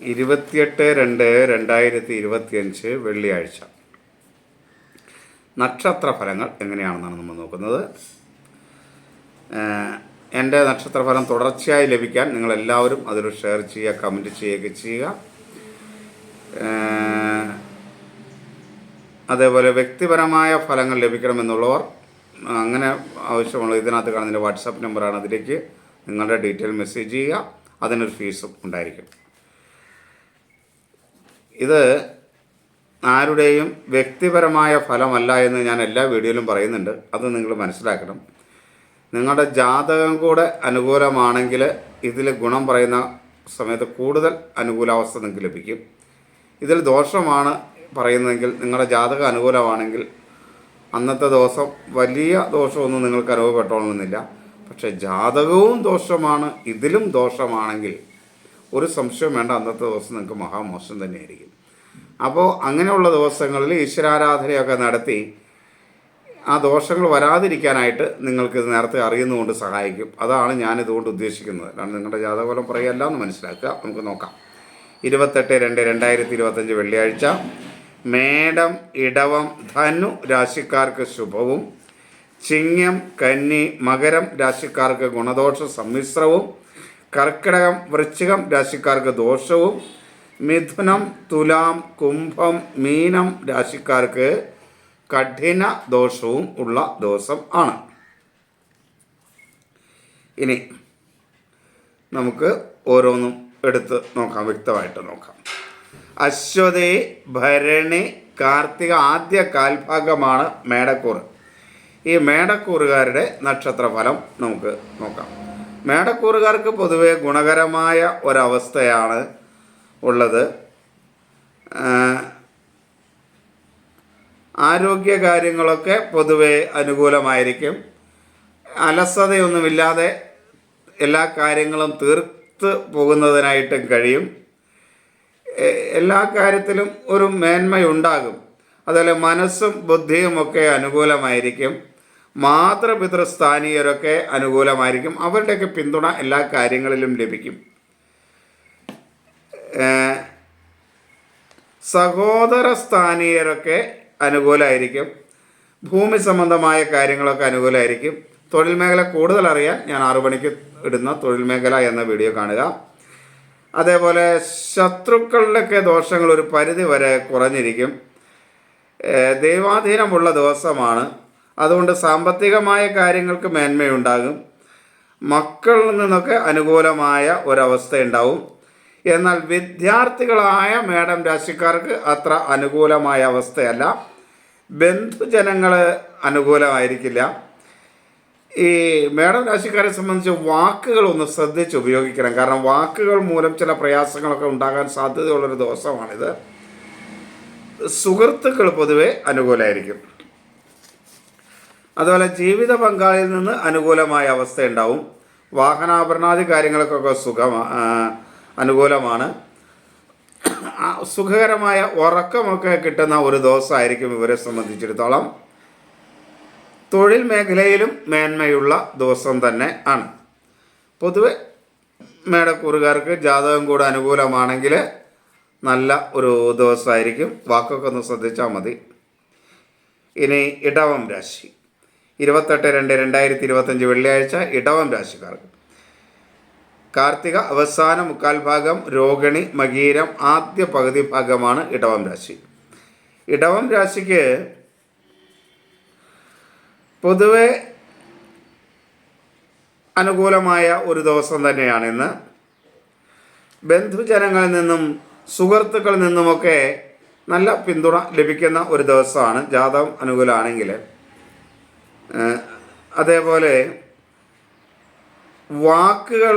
ഇരുപത്തിയെട്ട് രണ്ട് രണ്ടായിരത്തി ഇരുപത്തിയഞ്ച് വെള്ളിയാഴ്ച. നക്ഷത്ര ഫലങ്ങൾ എങ്ങനെയാണെന്നാണ് നമ്മൾ നോക്കുന്നത്? എന്റെ എന്റെ നക്ഷത്രഫലം തുടർച്ചയായി ലഭിക്കാൻ നിങ്ങളെല്ലാവരും അതിൽ ഷെയർ ചെയ്യുക കമന്റ് ചെയ്യുകയൊക്കെ ചെയ്യുക. അതേപോലെ വ്യക്തിപരമായ ഫലങ്ങൾ ലഭിക്കണമെന്നുള്ളവർ അങ്ങനെ ആവശ്യമുള്ള ഇതിനകത്ത് കാണുന്ന വാട്സപ്പ് നമ്പറാണ് അതിലേക്ക് നിങ്ങളുടെ ഡീറ്റെയിൽ മെസ്സേജ് ചെയ്യുക. അതിനൊരു ഫീസും ഉണ്ടായിരിക്കും. ഇത് ആരുടെയും വ്യക്തിപരമായ ഫലമല്ല എന്ന് ഞാൻ എല്ലാ വീഡിയോയിലും പറയുന്നുണ്ട്. അത് നിങ്ങൾ മനസ്സിലാക്കണം. നിങ്ങളുടെ ജാതകം കൂടെ അനുകൂലമാണെങ്കിൽ ഇതിൽ ഗുണം പറയുന്ന സമയത്ത് കൂടുതൽ അനുകൂലാവസ്ഥ നിങ്ങൾക്ക് ലഭിക്കും. ഇതിൽ ദോഷമാണ് പറയുന്നതെങ്കിൽ നിങ്ങളുടെ ജാതകം അനുകൂലമാണെങ്കിൽ അന്നത്തെ ദിവസം വലിയ ദോഷമൊന്നും നിങ്ങൾക്ക് അനുഭവപ്പെട്ടോളുന്നില്ല പക്ഷേ ജാതകവും ദോഷമാണ് ഇതിലും ദോഷമാണെങ്കിൽ ഒരു സംശയം വേണ്ട. അന്നത്തെ ദിവസം നിങ്ങൾക്ക് മഹാമോശം തന്നെയായിരിക്കും. അപ്പോൾ അങ്ങനെയുള്ള ദിവസങ്ങളിൽ ഈശ്വരാരാധനയൊക്കെ നടത്തി ആ ദോഷങ്ങൾ വരാതിരിക്കാനായിട്ട് നിങ്ങൾക്ക് നേരത്തെ അറിയുന്നതുകൊണ്ട് സഹായിക്കും. അതാണ് ഞാൻ ഇതുകൊണ്ട് ഉദ്ദേശിക്കുന്നത്. കാരണം നിങ്ങളുടെ ജാതകഫലം പറയുകയല്ല എന്ന് മനസ്സിലാക്കുക. നമുക്ക് നോക്കാം. ഇരുപത്തെട്ട് രണ്ട് രണ്ടായിരത്തി ഇരുപത്തഞ്ച് വെള്ളിയാഴ്ച. മേടം ഇടവം ധനു രാശിക്കാർക്ക് ശുഭവും. ചിങ്ങം കന്നി മകരം രാശിക്കാർക്ക് ഗുണദോഷ സമ്മിശ്രവും. കർക്കിടകം വൃശ്ചികം രാശിക്കാർക്ക് ദോഷവും. മിഥുനം തുലാം കുംഭം മീനം രാശിക്കാർക്ക് കഠിന ദോഷവും ഉള്ള ദിവസം ആണ്. ഇനി നമുക്ക് ഓരോന്നും എടുത്ത് നോക്കാം വ്യക്തമായിട്ട് നോക്കാം. അശ്വതി ഭരണി കാർത്തിക ആദ്യ കാൽഭാഗമാണ് മേടക്കൂർ ഈ മേടക്കൂറുകാരുടെ നക്ഷത്രഫലം നമുക്ക് നോക്കാം. മേടക്കൂറുകാർക്ക് പൊതുവെ ഗുണകരമായ ഒരവസ്ഥയാണ് ഉള്ളത്. ആരോഗ്യ കാര്യങ്ങളൊക്കെ പൊതുവെ അനുകൂലമായിരിക്കും. അലസതയൊന്നുമില്ലാതെ എല്ലാ കാര്യങ്ങളും തീർത്ത് പോകുന്നതിനായിട്ടും കഴിയും. എല്ലാ കാര്യത്തിലും ഒരു മേന്മയുണ്ടാകും. അതുപോലെ മനസ്സും ബുദ്ധിയും ഒക്കെ അനുകൂലമായിരിക്കും. മാതൃപിതൃസ്ഥാനീയരൊക്കെ അനുകൂലമായിരിക്കും. അവരുടെയൊക്കെ പിന്തുണ എല്ലാ കാര്യങ്ങളിലും ലഭിക്കും. സഹോദര സ്ഥാനീയരൊക്കെ അനുകൂലമായിരിക്കും ഭൂമി സംബന്ധമായ കാര്യങ്ങളൊക്കെ അനുകൂലമായിരിക്കും തൊഴിൽ മേഖല കൂടുതൽ അറിയാൻ ഞാൻ ആറു മണിക്ക് ഇടുന്ന തൊഴിൽ മേഖല എന്ന വീഡിയോ കാണുക. അതേപോലെ ശത്രുക്കളുടെയൊക്കെ ദോഷങ്ങൾ ഒരു പരിധി വരെ കുറഞ്ഞിരിക്കും. ദൈവാധീനമുള്ള ദിവസമാണ്. അതുകൊണ്ട് സാമ്പത്തികമായ കാര്യങ്ങൾക്ക് മേന്മയുണ്ടാകും. മക്കളിൽ നിന്നൊക്കെ അനുകൂലമായ ഒരവസ്ഥ ഉണ്ടാവും എന്നാൽ വിദ്യാർത്ഥികളായ മേഡം രാശിക്കാർക്ക് അത്ര അനുകൂലമായ അവസ്ഥയല്ല. ബന്ധുജനങ്ങൾ അനുകൂലമായിരിക്കില്ല. ഈ മേഡം രാശിക്കാരെ സംബന്ധിച്ച് വാക്കുകൾ ഒന്ന് ശ്രദ്ധിച്ച് ഉപയോഗിക്കണം. കാരണം വാക്കുകൾ മൂലം ചില പ്രയാസങ്ങളൊക്കെ ഉണ്ടാകാൻ സാധ്യതയുള്ളൊരു ദിവസമാണിത്. സുഹൃത്തുക്കൾ പൊതുവെ അനുകൂലമായിരിക്കും. അതുപോലെ ജീവിത പങ്കാളിയിൽ നിന്ന് അനുകൂലമായ അവസ്ഥ ഉണ്ടാവും വാഹനാഭരണാദി കാര്യങ്ങൾക്കൊക്കെ സുഖമാണ് അനുകൂലമാണ്. സുഖകരമായ ഉറക്കമൊക്കെ കിട്ടുന്ന ഒരു ദിവസമായിരിക്കും ഇവരെ സംബന്ധിച്ചിടത്തോളം. തൊഴിൽ മേഖലയിലും മേന്മയുള്ള ദിവസം തന്നെ ആണ്. പൊതുവെ മേടക്കൂറുകാർക്ക് ജാതകം കൂടെ അനുകൂലമാണെങ്കിൽ നല്ല ഒരു ദിവസമായിരിക്കും. വാക്കൊക്കെ ഒന്ന് ശ്രദ്ധിച്ചാൽ മതി. ഇനി ഇടവം രാശി. ഇരുപത്തെട്ട് രണ്ട് രണ്ടായിരത്തി ഇരുപത്തഞ്ച് വെള്ളിയാഴ്ച ഇടവം രാശിക്കാർക്ക്. കാർത്തിക അവസാന മുക്കാൽ ഭാഗം രോഹിണി മകീരം ആദ്യ പകുതി ഭാഗമാണ് ഇടവം രാശി. ഇടവം രാശിക്ക് പൊതുവെ അനുകൂലമായ ഒരു ദിവസം തന്നെയാണ് ഇന്ന്. ബന്ധുജനങ്ങളിൽ നിന്നും സുഹൃത്തുക്കളിൽ നിന്നുമൊക്കെ നല്ല പിന്തുണ ലഭിക്കുന്ന ഒരു ദിവസമാണ് ജാതകം അനുകൂലമാണെങ്കിൽ അതേപോലെ വാക്കുകൾ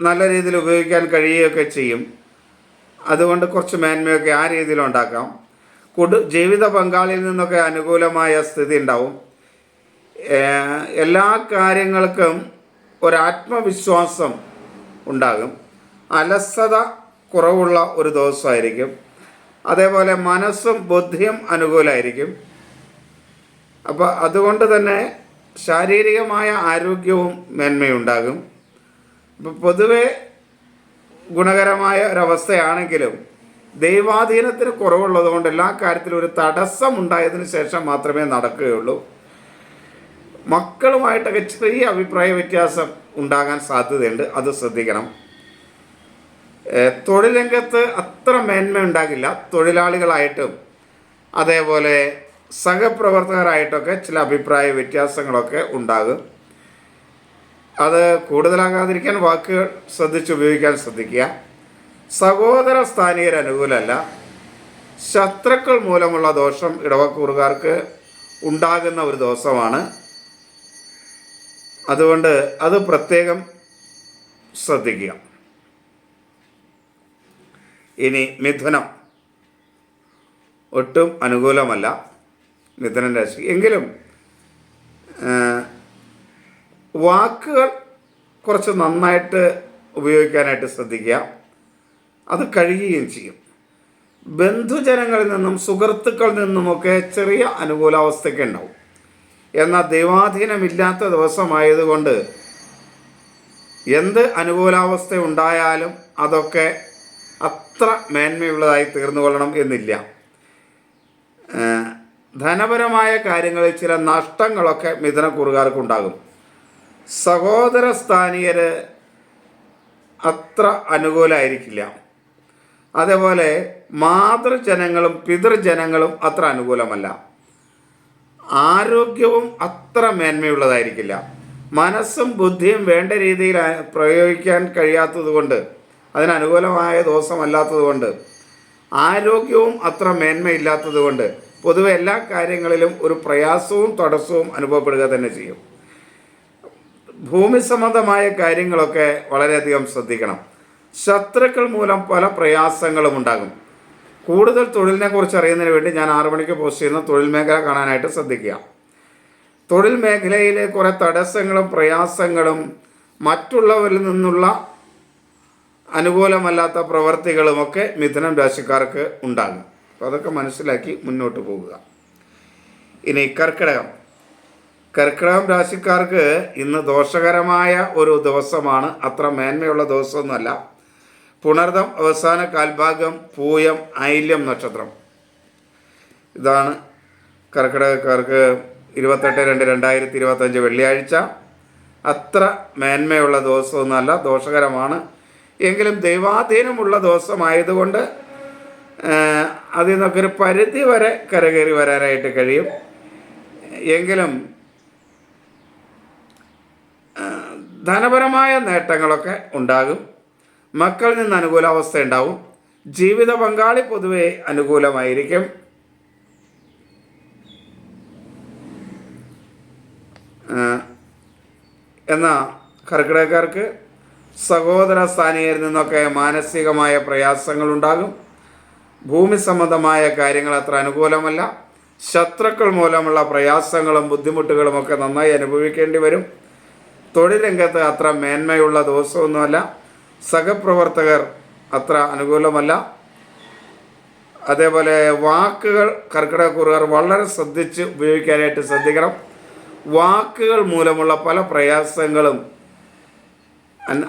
നല്ല രീതിയിൽ ഉപയോഗിക്കാൻ കഴിയുകയൊക്കെ ചെയ്യും. അതുകൊണ്ട് കുറച്ച് മേന്മയൊക്കെ ആ രീതിയിൽ ഉണ്ടാക്കാം. കുടു ജീവിത പങ്കാളിയിൽ നിന്നൊക്കെ അനുകൂലമായ സ്ഥിതി ഉണ്ടാവും. എല്ലാ കാര്യങ്ങൾക്കും ഒരാത്മവിശ്വാസം ഉണ്ടാകും. അലസത കുറവുള്ള ഒരു ദിവസമായിരിക്കും. അതേപോലെ മനസ്സും ബുദ്ധിയും അനുകൂലമായിരിക്കും അപ്പോൾ അതുകൊണ്ട് തന്നെ ശാരീരികമായ ആരോഗ്യവും മേന്മയുണ്ടാകും. പൊതുവെ ഗുണകരമായ ഒരവസ്ഥയാണെങ്കിലും ദൈവാധീനത്തിന് കുറവുള്ളത് കൊണ്ട് എല്ലാ കാര്യത്തിലും ഒരു തടസ്സം ഉണ്ടായതിന് ശേഷം മാത്രമേ നടക്കുകയുള്ളൂ. മക്കളുമായിട്ടൊക്കെ ചെറിയ അഭിപ്രായ വ്യത്യാസം ഉണ്ടാകാൻ സാധ്യതയുണ്ട്. അത് ശ്രദ്ധിക്കണം. തൊഴിലംഗത്ത് അത്ര മേന്മ ഉണ്ടാകില്ല തൊഴിലാളികളായിട്ടും അതേപോലെ സഹപ്രവർത്തകരായിട്ടൊക്കെ ചില അഭിപ്രായ വ്യത്യാസങ്ങളൊക്കെ ഉണ്ടാകും. അത് കൂടുതലാകാതിരിക്കാൻ വാക്കുകൾ ശ്രദ്ധിച്ച് ഉപയോഗിക്കാൻ ശ്രദ്ധിക്കുക. സഹോദര സ്ഥാനീയർ അനുകൂലമല്ല. ശത്രുക്കൾ മൂലമുള്ള ദോഷം ഇടവക്കൂറുകാർക്ക് ഉണ്ടാകുന്ന ഒരു ദോഷമാണ്. അതുകൊണ്ട് അത് പ്രത്യേകം ശ്രദ്ധിക്കുക. ഇനി മിഥുനം. ഒട്ടും അനുകൂലമല്ല മിഥുനൻ രാശി. എങ്കിലും വാക്കുകൾ കുറച്ച് നന്നായിട്ട് ഉപയോഗിക്കാനായിട്ട് ശ്രദ്ധിക്കുക. അത് കഴിയുകയും ചെയ്യും. ബന്ധുജനങ്ങളിൽ നിന്നും സുഹൃത്തുക്കളിൽ നിന്നുമൊക്കെ ചെറിയ അനുകൂലാവസ്ഥയ്ക്ക് ഉണ്ടാവും. എന്നാൽ ദൈവാധീനമില്ലാത്ത ദിവസമായതുകൊണ്ട് എന്ത് അനുകൂലാവസ്ഥ ഉണ്ടായാലും അതൊക്കെ അത്ര മേന്മയുള്ളതായി തീർന്നു കൊള്ളണം എന്നില്ല ധനപരമായ കാര്യങ്ങളിൽ ചില നഷ്ടങ്ങളൊക്കെ മിഥുനക്കുറുകാർക്കുണ്ടാകും സഹോദര സ്ഥാനീയര് അത്ര അനുകൂലമായിരിക്കില്ല അതേപോലെ മാതൃജനങ്ങളും പിതൃജനങ്ങളും അത്ര അനുകൂലമല്ല. ആരോഗ്യവും അത്ര മേന്മയുള്ളതായിരിക്കില്ല. മനസ്സും ബുദ്ധിയും വേണ്ട രീതിയിൽ പ്രയോഗിക്കാൻ കഴിയാത്തതുകൊണ്ട് അതിനനുകൂലമായ ദോഷമല്ലാത്തതുകൊണ്ട് ആരോഗ്യവും അത്ര മേന്മയില്ലാത്തതുകൊണ്ട് പൊതുവെ എല്ലാ കാര്യങ്ങളിലും ഒരു പ്രയാസവും തടസ്സവും അനുഭവപ്പെടുക തന്നെ ചെയ്യും. ഭൂമി സംബന്ധമായ കാര്യങ്ങളൊക്കെ വളരെയധികം ശ്രദ്ധിക്കണം. ശത്രുക്കൾ മൂലം പല പ്രയാസങ്ങളും ഉണ്ടാകും. കൂടുതൽ തൊഴിലിനെ കുറിച്ച് അറിയുന്നതിന് വേണ്ടി ഞാൻ ആറു മണിക്ക് പോസ്റ്റ് ചെയ്യുന്ന തൊഴിൽ മേഖല കാണാനായിട്ട് ശ്രദ്ധിക്കുക. തൊഴിൽ മേഖലയിലെ കുറേ തടസ്സങ്ങളും പ്രയാസങ്ങളും മറ്റുള്ളവരിൽ നിന്നുള്ള അനുകൂലമല്ലാത്ത പ്രവർത്തികളുമൊക്കെ മിഥുനം രാശിക്കാർക്ക് ഉണ്ടാകും. അപ്പോൾ അതൊക്കെ മനസ്സിലാക്കി മുന്നോട്ട് പോകുക. ഇനി കർക്കിടകം. കർക്കിടകം രാശിക്കാർക്ക് ഇന്ന് ദോഷകരമായ ഒരു ദിവസമാണ്. അത്ര മേന്മയുള്ള ദിവസമൊന്നുമല്ല. പുണർദം അവസാന കാൽഭാഗം പൂയം ഐല്യം നക്ഷത്രം. ഇതാണ് കർക്കിടകക്കാർക്ക് ഇരുപത്തെട്ട് രണ്ട് രണ്ടായിരത്തി ഇരുപത്തഞ്ച് വെള്ളിയാഴ്ച. അത്ര മേന്മയുള്ള ദിവസമൊന്നുമല്ല ദോഷകരമാണ്. എങ്കിലും ദൈവാധീനമുള്ള ദിവസമായതുകൊണ്ട് അതിൽ നിന്നൊക്കെ ഒരു പരിധി വരെ കരകയറി വരാനായിട്ട് കഴിയും. എങ്കിലും ധനപരമായ നേട്ടങ്ങളൊക്കെ ഉണ്ടാകും. മക്കളിൽ നിന്ന് അനുകൂലാവസ്ഥ ഉണ്ടാവും. ജീവിത പങ്കാളി പൊതുവെ അനുകൂലമായിരിക്കും. എന്ന കർക്കിടകക്കാർക്ക് സഹോദര സ്ഥാനീയരിൽ നിന്നൊക്കെ മാനസികമായ പ്രയാസങ്ങളുണ്ടാകും ഭൂമി സംബന്ധമായ കാര്യങ്ങൾ അത്ര അനുകൂലമല്ല. ശത്രുക്കൾ മൂലമുള്ള പ്രയാസങ്ങളും ബുദ്ധിമുട്ടുകളും ഒക്കെ നന്നായി അനുഭവിക്കേണ്ടി വരും. തൊഴിൽ രംഗത്ത് അത്ര മേന്മയുള്ള ദിവസമൊന്നുമല്ല. സഹപ്രവർത്തകർ അത്ര അനുകൂലമല്ല. അതേപോലെ വാക്കുകൾ കർക്കിടകക്കുറുകാർ വളരെ ശ്രദ്ധിച്ച് ഉപയോഗിക്കാനായിട്ട് ശ്രദ്ധിക്കണം. വാക്കുകൾ മൂലമുള്ള പല പ്രയാസങ്ങളും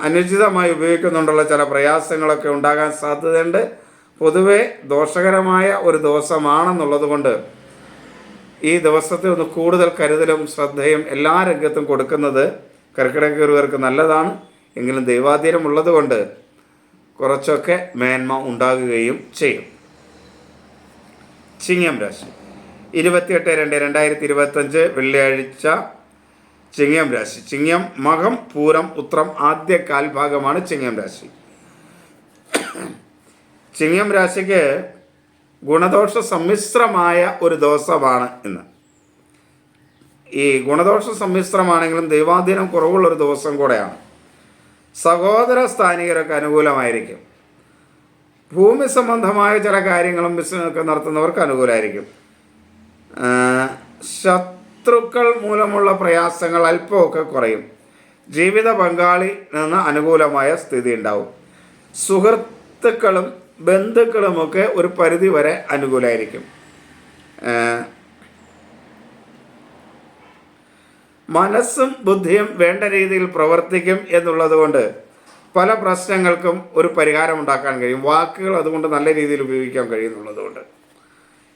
അനുചിതമായി ഉപയോഗിക്കുന്നുണ്ടുള്ള ചില പ്രയാസങ്ങളൊക്കെ ഉണ്ടാകാൻ സാധ്യതയുണ്ട്. പൊതുവെ ദോഷകരമായ ഒരു ദിവസമാണെന്നുള്ളത് കൊണ്ട് ഈ ദിവസത്തിൽ ഒന്ന് കൂടുതൽ കരുതലും ശ്രദ്ധയും എല്ലാ രംഗത്തും കൊടുക്കുന്നത് കർക്കിടകർക്ക് നല്ലതാണ്. എങ്കിലും ദൈവാധീനം ഉള്ളതുകൊണ്ട് കുറച്ചൊക്കെ മേന്മ ഉണ്ടാകുകയും ചെയ്യും. ചിങ്ങം രാശി. ഇരുപത്തിയെട്ട് രണ്ട് രണ്ടായിരത്തി ഇരുപത്തഞ്ച് വെള്ളിയാഴ്ച ചിങ്ങം രാശി. ചിങ്ങം മകം പൂരം ഉത്രം ആദ്യ കാൽഭാഗമാണ് ചിങ്ങം രാശി. ചിങ്ങം രാശിക്ക് ഗുണദോഷ സമ്മിശ്രമായ ഒരു ദിവസമാണ് ഇന്ന്. ഈ ഗുണദോഷ സമ്മിശ്രമാണെങ്കിലും ദൈവാധീനം കുറവുള്ള ഒരു ദിവസം കൂടെയാണ്. സഹോദര സ്ഥാനികരൊക്കെ അനുകൂലമായിരിക്കും. ഭൂമി സംബന്ധമായ ചില കാര്യങ്ങളും ബിസിനസ്സൊക്കെ നടത്തുന്നവർക്ക് അനുകൂലമായിരിക്കും. ശത്രുക്കൾ മൂലമുള്ള പ്രയാസങ്ങൾ അല്പമൊക്കെ കുറയും. ജീവിത പങ്കാളി നിന്ന് അനുകൂലമായ സ്ഥിതി ഉണ്ടാവും. സുഹൃത്തുക്കളും ബന്ധുക്കളുമൊക്കെ ഒരു പരിധി വരെ അനുകൂലമായിരിക്കും ആ, മനസ്സും ബുദ്ധിയും വേണ്ട രീതിയിൽ പ്രവർത്തിക്കും എന്നുള്ളത് കൊണ്ട് പല പ്രശ്നങ്ങൾക്കും ഒരു പരിഹാരം ഉണ്ടാക്കാൻ കഴിയും. വാക്കുകൾ അതുകൊണ്ട് നല്ല രീതിയിൽ ഉപയോഗിക്കാൻ കഴിയുന്നുള്ളതുകൊണ്ട്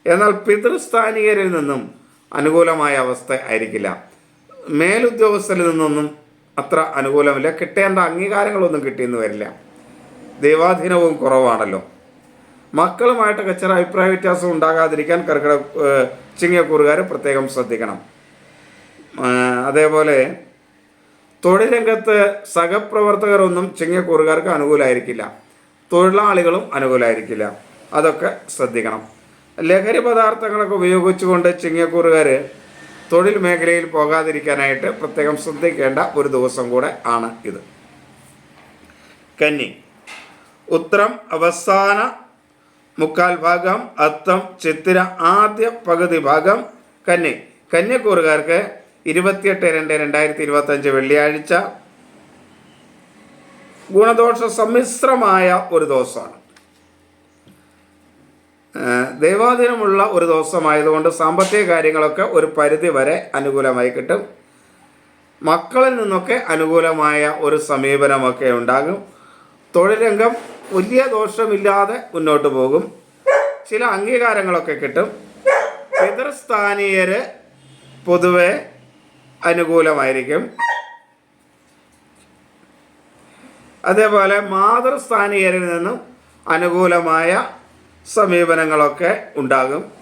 എന്നാൽ പിതൃസ്ഥാനികരിൽ നിന്നും അനുകൂലമായ അവസ്ഥ ആയിരിക്കില്ല. മേലുദ്യോഗസ്ഥരിൽ നിന്നൊന്നും അത്ര അനുകൂലമില്ല. കിട്ടേണ്ട അംഗീകാരങ്ങളൊന്നും കിട്ടിയെന്ന് വരില്ല. ദൈവാധീനവും കുറവാണല്ലോ. മക്കളുമായിട്ടൊക്കെ ചില അഭിപ്രായ വ്യത്യാസം ഉണ്ടാകാതിരിക്കാൻ കർക്കിടക ചിങ്ങിയ ചിങ്ങക്കൂറുകാർ പ്രത്യേകം ശ്രദ്ധിക്കണം. അതേപോലെ തൊഴിൽ രംഗത്ത് സഹപ്രവർത്തകരൊന്നും ചിങ്ങക്കൂറുകാർക്ക് അനുകൂലമായിരിക്കില്ല തൊഴിലാളികളും അനുകൂലമായിരിക്കില്ല അതൊക്കെ ശ്രദ്ധിക്കണം. ലഹരി പദാർത്ഥങ്ങളൊക്കെ ഉപയോഗിച്ചുകൊണ്ട് ചിങ്ങക്കൂറുകാർ തൊഴിൽ മേഖലയിൽ പോകാതിരിക്കാനായിട്ട് പ്രത്യേകം ശ്രദ്ധിക്കേണ്ട ഒരു ദിവസം കൂടെ ആണ് ഇത്. കന്നി. ഉത്തരം അവസാന മുക്കാൽ ഭാഗം അത്തം ചിത്തിര ആദ്യ പകുതി ഭാഗം കന്നി. കന്യക്കൂറുകാർക്ക് ഇരുപത്തിയെട്ട് രണ്ട് രണ്ടായിരത്തി ഇരുപത്തഞ്ച് വെള്ളിയാഴ്ച ഗുണദോഷ സമ്മിശ്രമായ ഒരു ദിവസമാണ്. ദൈവാദിനമുള്ള ഒരു ദിവസമായതുകൊണ്ട് സാമ്പത്തിക കാര്യങ്ങളൊക്കെ ഒരു പരിധി വരെ അനുകൂലമായി കിട്ടും. മക്കളിൽ നിന്നൊക്കെ അനുകൂലമായ ഒരു സമീപനമൊക്കെ ഉണ്ടാകും. തൊഴിൽ രംഗം വലിയ ദോഷമില്ലാതെ മുന്നോട്ട് പോകും. ചില അംഗീകാരങ്ങളൊക്കെ കിട്ടും. പിതൃസ്ഥാനീയർ പൊതുവെ അനുകൂലമായിരിക്കും. അതേപോലെ മാതൃസ്ഥാനീയരിൽ നിന്നും അനുകൂലമായ സമീപനങ്ങളൊക്കെ ഉണ്ടാകും.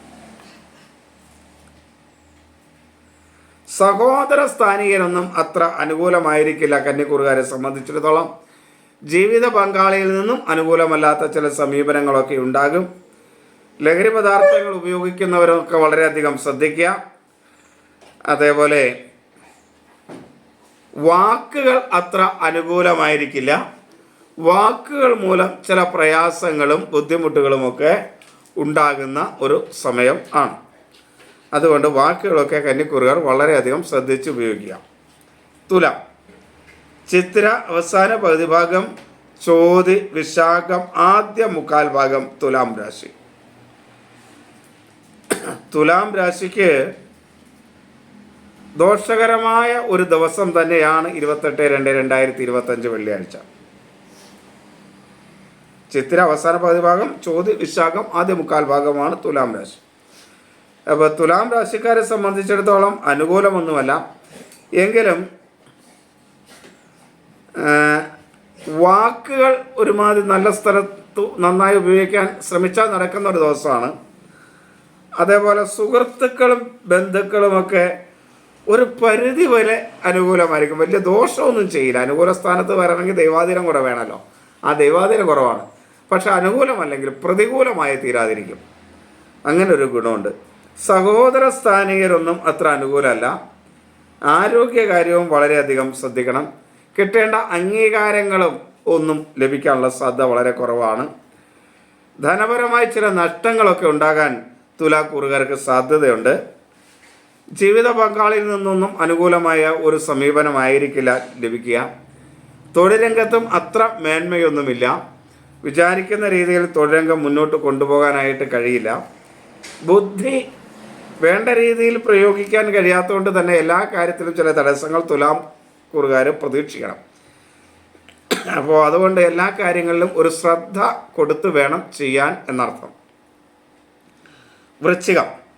സഹോദര സ്ഥാനീയരൊന്നും അത്ര അനുകൂലമായിരിക്കില്ല കന്നിക്കൂറുകാരെ സംബന്ധിച്ചിടത്തോളം. ജീവിത പങ്കാളിയിൽ നിന്നും അനുകൂലമല്ലാത്ത ചില സമീപനങ്ങളൊക്കെ ഉണ്ടാകും. ലഹരി പദാർത്ഥങ്ങൾ ഉപയോഗിക്കുന്നവരൊക്കെ വളരെയധികം ശ്രദ്ധിക്കുക. അതേപോലെ വാക്കുകൾ അത്ര അനുകൂലമായിരിക്കില്ല. വാക്കുകൾ മൂലം ചില പ്രയാസങ്ങളും ബുദ്ധിമുട്ടുകളുമൊക്കെ ഉണ്ടാകുന്ന ഒരു സമയം ആണ്. അതുകൊണ്ട് വാക്കുകളൊക്കെ കന്നിക്കുറുകാർ വളരെയധികം ശ്രദ്ധിച്ച് ഉപയോഗിക്കുക. തുല. ചിത്ര അവസാന പകുതി ഭാഗം ചോതി വിശാഖം ആദ്യ മുക്കാൽ ഭാഗം തുലാം രാശി. തുലാം രാശിക്ക് ദോഷകരമായ ഒരു ദിവസം തന്നെയാണ് ഇരുപത്തെട്ട് രണ്ട് രണ്ടായിരത്തി ഇരുപത്തഞ്ച് വെള്ളിയാഴ്ച. ചിത്ര അവസാന പകുതി ഭാഗം വിശാഖം ആദ്യ മുക്കാൽ ഭാഗമാണ് തുലാം രാശി. അപ്പോൾ തുലാം രാശിക്കാരെ സംബന്ധിച്ചിടത്തോളം അനുകൂലമൊന്നുമല്ല. എങ്കിലും വാക്കുകൾ ഒരുമാതിരി നല്ല സ്ഥലത്ത് നന്നായി ഉപയോഗിക്കാൻ ശ്രമിച്ചാൽ നടക്കുന്ന ഒരു ദിവസമാണ്. അതേപോലെ സുഹൃത്തുക്കളും ബന്ധുക്കളുമൊക്കെ ഒരു പരിധി വരെ അനുകൂലമായിരിക്കും. വലിയ ദോഷമൊന്നും ചെയ്യില്ല. അനുകൂല സ്ഥാനത്ത് വരണമെങ്കിൽ ദൈവാധീനം കൂടെ വേണമല്ലോ. ആ ദൈവാധീനം കുറവാണ്. പക്ഷെ അനുകൂലമല്ലെങ്കിൽ പ്രതികൂലമായി തീരാതിരിക്കും. അങ്ങനെ ഒരു ഗുണമുണ്ട്. സഹോദര സ്ഥാനികരൊന്നും അത്ര അനുകൂലമല്ല. ആരോഗ്യകാര്യവും വളരെയധികം ശ്രദ്ധിക്കണം. കിട്ടേണ്ട അംഗീകാരങ്ങളും ഒന്നും ലഭിക്കാനുള്ള സാധ്യത വളരെ കുറവാണ്. ധനപരമായി ചില നഷ്ടങ്ങളൊക്കെ ഉണ്ടാകാൻ തുലാക്കൂറുകാർക്ക് സാധ്യതയുണ്ട്. ജീവിത പങ്കാളിയിൽ നിന്നൊന്നും അനുകൂലമായ ഒരു സമീപനമായിരിക്കില്ല ലഭിക്കുക. തൊഴിൽ രംഗത്തും അത്ര മേന്മയൊന്നുമില്ല. വിചാരിക്കുന്ന രീതിയിൽ തൊഴിൽ രംഗം മുന്നോട്ട് കൊണ്ടുപോകാനായിട്ട് കഴിയില്ല. ബുദ്ധി വേണ്ട രീതിയിൽ പ്രയോഗിക്കാൻ കഴിയാത്തതുകൊണ്ട് തന്നെ എല്ലാ കാര്യത്തിലും ചില തടസ്സങ്ങൾ തുലാം കൂറുകാർ പ്രതീക്ഷിക്കണം. അപ്പോൾ അതുകൊണ്ട് എല്ലാ കാര്യങ്ങളിലും ഒരു ശ്രദ്ധ കൊടുത്തു വേണം ചെയ്യാൻ എന്നർത്ഥം. വൃശ്ചികം.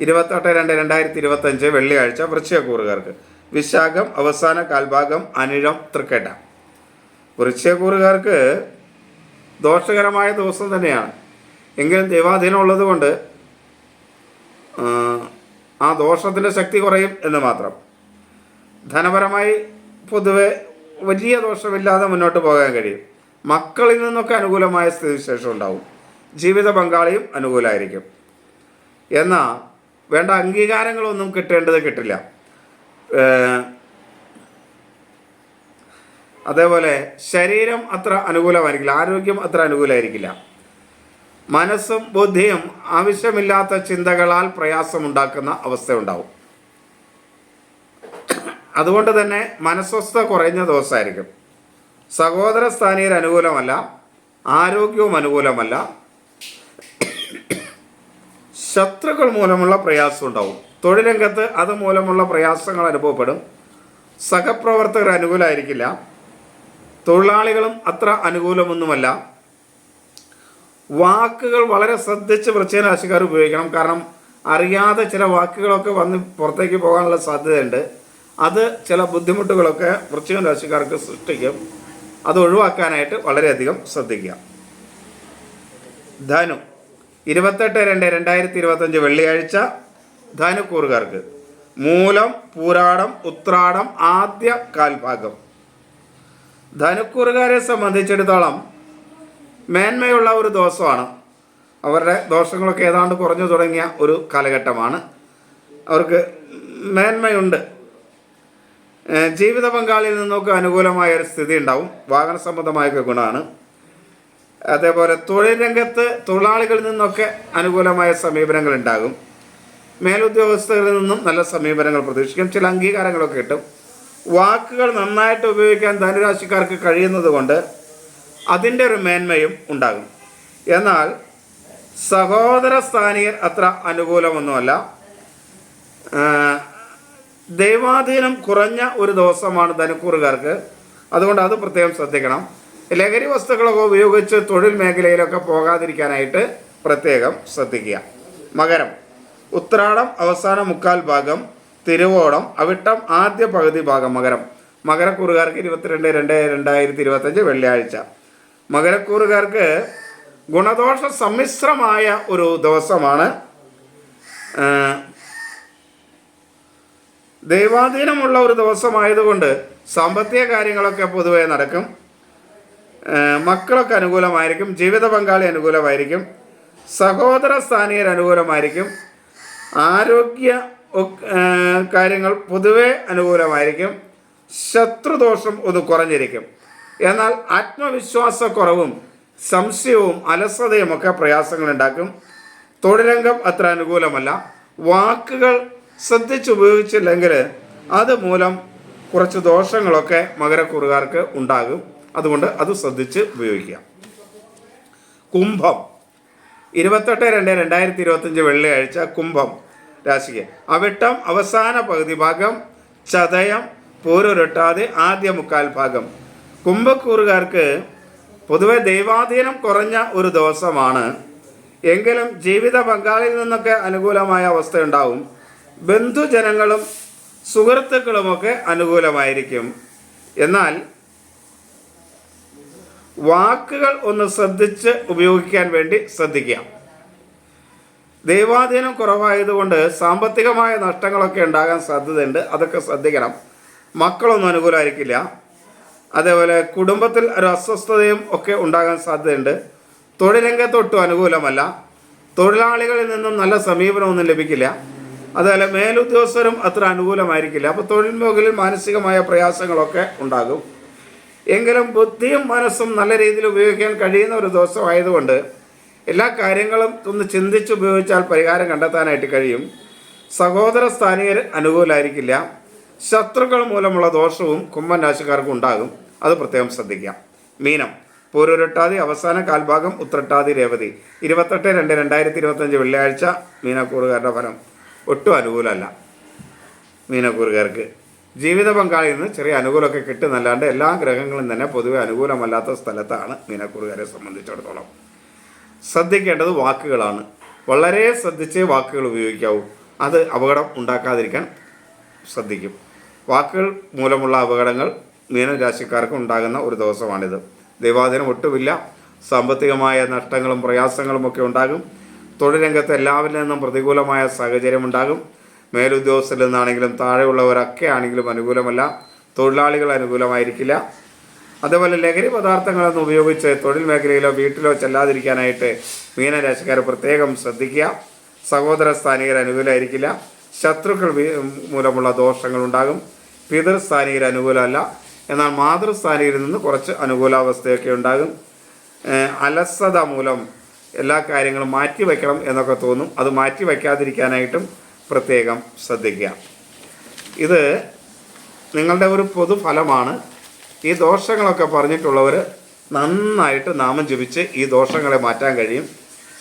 ഇരുപത്തെട്ട് രണ്ട് രണ്ടായിരത്തി ഇരുപത്തഞ്ച് വെള്ളിയാഴ്ച വൃശ്ചിക കൂറുകാർക്ക് വിശാഖം അവസാന കാൽഭാഗം അനിഴം തൃക്കേട്ട. വൃശ്ചികകൂറുകാർക്ക് ദോഷകരമായ ദിവസം തന്നെയാണ്. എങ്കിലും ദൈവാധീനം ഉള്ളത് കൊണ്ട് ആ ദോഷത്തിന്റെ ശക്തി കുറയും എന്ന് മാത്രം. ധനപരമായി പൊതുവെ വലിയ ദോഷമില്ലാതെ മുന്നോട്ട് പോകാൻ കഴിയും. മക്കളിൽ നിന്നൊക്കെ അനുകൂലമായ സ്ഥിതിവിശേഷം ഉണ്ടാവും. ജീവിത പങ്കാളിയും അനുകൂലമായിരിക്കും എന്നാൽ വേണ്ട അംഗീകാരങ്ങളൊന്നും കിട്ടേണ്ടത് കിട്ടില്ല. അതേപോലെ ശരീരം അത്ര അനുകൂലമായിരിക്കില്ല ആരോഗ്യം അത്ര അനുകൂലമായിരിക്കില്ല. മനസ്സും ബുദ്ധിയും ആവശ്യമില്ലാത്ത ചിന്തകളാൽ പ്രയാസമുണ്ടാക്കുന്ന അവസ്ഥയുണ്ടാവും അതുകൊണ്ട് തന്നെ മനസ്വസ്ഥ കുറഞ്ഞ ദിവസമായിരിക്കും. സഹോദര സ്ഥാനീയർ അനുകൂലമല്ല ആരോഗ്യവും അനുകൂലമല്ല ശത്രുക്കൾ മൂലമുള്ള പ്രയാസം ഉണ്ടാവും തൊഴിലംഗത്ത് അത് മൂലമുള്ള പ്രയാസങ്ങൾ അനുഭവപ്പെടും. സഹപ്രവർത്തകർ അനുകൂലമായിരിക്കില്ല തൊഴിലാളികളും അത്ര അനുകൂലമൊന്നുമല്ല. വാക്കുകൾ വളരെ ശ്രദ്ധിച്ച് വൃശ്ചിക രാശിക്കാർ ഉപയോഗിക്കണം. കാരണം അറിയാതെ ചില വാക്കുകളൊക്കെ വന്ന് പുറത്തേക്ക് പോകാനുള്ള സാധ്യതയുണ്ട്. അത് ചില ബുദ്ധിമുട്ടുകളൊക്കെ വൃശ്ചിക രാശിക്കാർക്ക് സൃഷ്ടിക്കും. അത് ഒഴിവാക്കാനായിട്ട് വളരെയധികം ശ്രദ്ധിക്കുക. ധനു ഇരുപത്തെട്ട് രണ്ട് രണ്ടായിരത്തി ഇരുപത്തഞ്ച് വെള്ളിയാഴ്ച ധനുക്കൂറുകാർക്ക്. മൂലം പൂരാടം ഉത്രാടം ആദ്യ കാൽഭാഗം. ധനുക്കൂറുകാരെ സംബന്ധിച്ചിടത്തോളം മേന്മയുള്ള ഒരു ദോഷമാണ്. അവരുടെ ദോഷങ്ങളൊക്കെ ഏതാണ്ട് കുറഞ്ഞു തുടങ്ങിയ ഒരു കാലഘട്ടമാണ്. അവർക്ക് മേന്മയുണ്ട്. ജീവിത പങ്കാളിയിൽ നിന്നൊക്കെ അനുകൂലമായ ഒരു സ്ഥിതി ഉണ്ടാവും വാഹന സംബന്ധമായൊക്കെ ഗുണമാണ്. അതേപോലെ തൊഴിൽ രംഗത്ത് തൊഴിലാളികളിൽ നിന്നൊക്കെ അനുകൂലമായ സമീപനങ്ങൾ ഉണ്ടാകും. മേലുദ്യോഗസ്ഥരിൽ നിന്നും നല്ല സമീപനങ്ങൾ പ്രതീക്ഷിക്കും. ചില അംഗീകാരങ്ങളൊക്കെ കിട്ടും. വാക്കുകൾ നന്നായിട്ട് ഉപയോഗിക്കാൻ ധനുരാശിക്കാർക്ക് കഴിയുന്നത് കൊണ്ട് അതിന്റെ ഒരു മേന്മയും ഉണ്ടാകും. എന്നാൽ സഹോദര സ്ഥാനീയർ അത്ര അനുകൂലമൊന്നുമല്ല. ദൈവാധീനം കുറഞ്ഞ ഒരു ദിവസമാണ് ധനുക്കൂറുകാർക്ക്. അതുകൊണ്ട് അത് പ്രത്യേകം ശ്രദ്ധിക്കണം. ലഹരി വസ്തുക്കളൊക്കെ ഉപയോഗിച്ച് തൊഴിൽ മേഖലയിലൊക്കെ പോകാതിരിക്കാനായിട്ട് പ്രത്യേകം ശ്രദ്ധിക്കുക. മകരം ഉത്രാടം അവസാന മുക്കാൽ ഭാഗം തിരുവോണം അവിട്ടം ആദ്യ പകുതി ഭാഗം മകരം. മകരക്കൂറുകാർക്ക് ഇരുപത്തിരണ്ട് രണ്ട് രണ്ടായിരത്തി ഇരുപത്തഞ്ച് വെള്ളിയാഴ്ച. മകരക്കൂറുകാർക്ക് ഗുണദോഷ സമ്മിശ്രമായ ഒരു ദിവസമാണ് ദൈവാധീനമുള്ള ഒരു ദിവസമായതുകൊണ്ട് സാമ്പത്തിക കാര്യങ്ങളൊക്കെ പൊതുവെ നടക്കും. മക്കളൊക്കെ അനുകൂലമായിരിക്കും ജീവിത പങ്കാളി അനുകൂലമായിരിക്കും സഹോദര സ്ഥാനീയർ അനുകൂലമായിരിക്കും ആരോഗ്യ കാര്യങ്ങൾ പൊതുവെ അനുകൂലമായിരിക്കും ശത്രുദോഷം ഒന്ന് കുറഞ്ഞിരിക്കും. എന്നാൽ ആത്മവിശ്വാസക്കുറവും സംശയവും അലസതയും ഒക്കെ പ്രയാസങ്ങളുണ്ടാക്കും. തൊഴിലംഗം അത്ര അനുകൂലമല്ല. വാക്കുകൾ ശ്രദ്ധിച്ചുപയോഗിച്ചില്ലെങ്കിൽ അതുമൂലം കുറച്ച് ദോഷങ്ങളൊക്കെ മകരക്കുറുകാർക്ക് ഉണ്ടാകും. അതുകൊണ്ട് അത് ശ്രദ്ധിച്ച് ഉപയോഗിക്കാം. കുംഭം. ഇരുപത്തെട്ട് രണ്ട് രണ്ടായിരത്തി ഇരുപത്തഞ്ച് വെള്ളിയാഴ്ച കുംഭം രാശിക്ക്. അവിട്ടം അവസാന പകുതി ഭാഗം ചതയം പൂരുരുട്ടാതെ ആദ്യ മുക്കാൽ ഭാഗം. കുംഭക്കൂറുകാർക്ക് പൊതുവെ ദൈവാധീനം കുറഞ്ഞ ഒരു ദിവസമാണ്. എങ്കിലും ജീവിത പങ്കാളിയിൽ നിന്നൊക്കെ അനുകൂലമായ അവസ്ഥയുണ്ടാവും. ബന്ധുജനങ്ങളും സുഹൃത്തുക്കളുമൊക്കെ അനുകൂലമായിരിക്കും. എന്നാൽ വാക്കുകൾ ഒന്ന് ശ്രദ്ധിച്ച് ഉപയോഗിക്കാൻ വേണ്ടി ശ്രദ്ധിക്കുക ദൈവാധീനം കുറവായതുകൊണ്ട് സാമ്പത്തികമായ നഷ്ടങ്ങളൊക്കെ ഉണ്ടാകാൻ സാധ്യതയുണ്ട്. അതൊക്കെ ശ്രദ്ധിക്കണം. മക്കളൊന്നും അനുകൂലമായിരിക്കില്ല. അതേപോലെ കുടുംബത്തിൽ ഒരു അസ്വസ്ഥതയും ഒക്കെ ഉണ്ടാകാൻ സാധ്യതയുണ്ട്. തൊഴിലംഗത്തൊട്ടും അനുകൂലമല്ല. തൊഴിലാളികളിൽ നിന്നും നല്ല സമീപനമൊന്നും ലഭിക്കില്ല. അതുപോലെ മേലുദ്യോഗസ്ഥരും അത്ര അനുകൂലമായിരിക്കില്ല. അപ്പോൾ തൊഴിൽ മേഖലയിൽ മാനസികമായ പ്രയാസങ്ങളൊക്കെ ഉണ്ടാകും. എങ്കിലും ബുദ്ധിയും മനസ്സും നല്ല രീതിയിൽ ഉപയോഗിക്കാൻ കഴിയുന്ന ഒരു ദിവസമായതുകൊണ്ട് എല്ലാ കാര്യങ്ങളും ഒന്ന് ചിന്തിച്ച് ഉപയോഗിച്ചാൽ പരിഹാരം കണ്ടെത്താനായിട്ട് കഴിയും. സഹോദര സ്ഥാനീയർ അനുകൂലമായിരിക്കില്ല ശത്രുക്കൾ മൂലമുള്ള ദോഷവും കുംഭൻ രാശിക്കാർക്ക് ഉണ്ടാകും. അത് പ്രത്യേകം ശ്രദ്ധിക്കാം. മീനം. പൂരുരുട്ടാതി അവസാന കാൽഭാഗം ഉത്രട്ടാതി രേവതി. ഇരുപത്തെട്ട് രണ്ട് രണ്ടായിരത്തി ഇരുപത്തഞ്ച് വെള്ളിയാഴ്ച മീനക്കൂറുകാരുടെ ഫലം. ഒട്ടും അനുകൂലമല്ല. മീനക്കൂറുകാർക്ക് ജീവിത പങ്കാളിയിൽ നിന്ന് ചെറിയ അനുകൂലമൊക്കെ കിട്ടുന്നല്ലാണ്ട് എല്ലാ ഗ്രഹങ്ങളും തന്നെ പൊതുവെ അനുകൂലമല്ലാത്ത സ്ഥലത്താണ് മീനക്കൂറുകാരെ സംബന്ധിച്ചിടത്തോളം. ശ്രദ്ധിക്കേണ്ടത് വാക്കുകളാണ്. വളരെ ശ്രദ്ധിച്ച് വാക്കുകൾ ഉപയോഗിക്കാവൂ. അത് അപകടം ഉണ്ടാക്കാതിരിക്കാൻ ശ്രദ്ധിക്കും. വാക്കുകൾ മൂലമുള്ള അപകടങ്ങൾ മീനരാശിക്കാർക്ക് ഉണ്ടാകുന്ന ഒരു ദിവസമാണിത്. ദൈവാധീനം ഒട്ടുമില്ല. സാമ്പത്തികമായ നഷ്ടങ്ങളും പ്രയാസങ്ങളും ഒക്കെ ഉണ്ടാകും. തൊഴിൽ രംഗത്ത് എല്ലാവരിൽ നിന്നും പ്രതികൂലമായ സാഹചര്യം ഉണ്ടാകും. മേലുദ്യോഗസ്ഥരിൽ നിന്നാണെങ്കിലും താഴെയുള്ളവരൊക്കെ ആണെങ്കിലും അനുകൂലമല്ല. തൊഴിലാളികൾ അനുകൂലമായിരിക്കില്ല. അതേപോലെ ലഹരി പദാർത്ഥങ്ങളൊന്നും ഉപയോഗിച്ച് തൊഴിൽ മേഖലയിലോ വീട്ടിലോ ചെല്ലാതിരിക്കാനായിട്ട് മീനരാശിക്കാർ പ്രത്യേകം ശ്രദ്ധിക്കുക. സഹോദര സ്ഥാനികർ അനുകൂലമായിരിക്കില്ല. ശത്രുക്കൾ മൂലമുള്ള ദോഷങ്ങൾ ഉണ്ടാകും പിതൃസ്ഥാനികർ അനുകൂലമല്ല. എന്നാൽ മാതൃസ്ഥാനികരിൽ നിന്ന് കുറച്ച് അനുകൂലാവസ്ഥയൊക്കെ ഉണ്ടാകും. അലസത മൂലം എല്ലാ കാര്യങ്ങളും മാറ്റി വയ്ക്കണം എന്നൊക്കെ തോന്നും. അത് മാറ്റി വയ്ക്കാതിരിക്കാനായിട്ടും പ്രത്യേകം ശ്രദ്ധിക്കുക. ഇത് നിങ്ങളുടെ ഒരു പൊതുഫലമാണ്. ഈ ദോഷങ്ങളൊക്കെ പറഞ്ഞിട്ടുള്ളവർ നന്നായിട്ട് നാമം ജപിച്ച് ഈ ദോഷങ്ങളെ മാറ്റാൻ കഴിയും.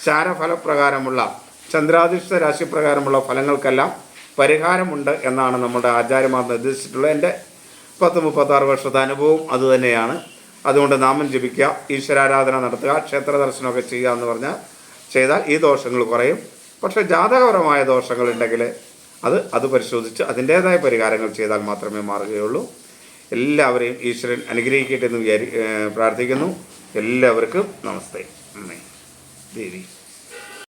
ശാരഫലപ്രകാരമുള്ള ചന്ദ്രാധിഷ്ഠ രാശിപ്രകാരമുള്ള ഫലങ്ങൾക്കെല്ലാം പരിഹാരമുണ്ട് എന്നാണ് നമ്മുടെ ആചാര്യമാർ നിർദ്ദേശിച്ചിട്ടുള്ളത്. എന്റെ പത്ത് മുപ്പത്താറ് വർഷത്തെ അനുഭവം അതുതന്നെയാണ് അതുകൊണ്ട് നാമം ജപിക്കുക ഈശ്വരാരാധന നടത്തുക ക്ഷേത്ര ദർശനമൊക്കെ ചെയ്യുക എന്ന് പറഞ്ഞാൽ ചെയ്താൽ ഈ ദോഷങ്ങൾ കുറയും. പക്ഷേ ജാതകപരമായ ദോഷങ്ങളുണ്ടെങ്കിൽ അത് അത് പരിശോധിച്ച് അതിന്റേതായ പരിഹാരങ്ങൾ ചെയ്താൽ മാത്രമേ മാറുകയുള്ളൂ. എല്ലാവരെയും ഈശ്വരൻ അനുഗ്രഹിക്കട്ടെ എന്ന് വിചാരി പ്രാർത്ഥിക്കുന്നു. എല്ലാവർക്കും നമസ്തേ. നന്ദി ദേവി.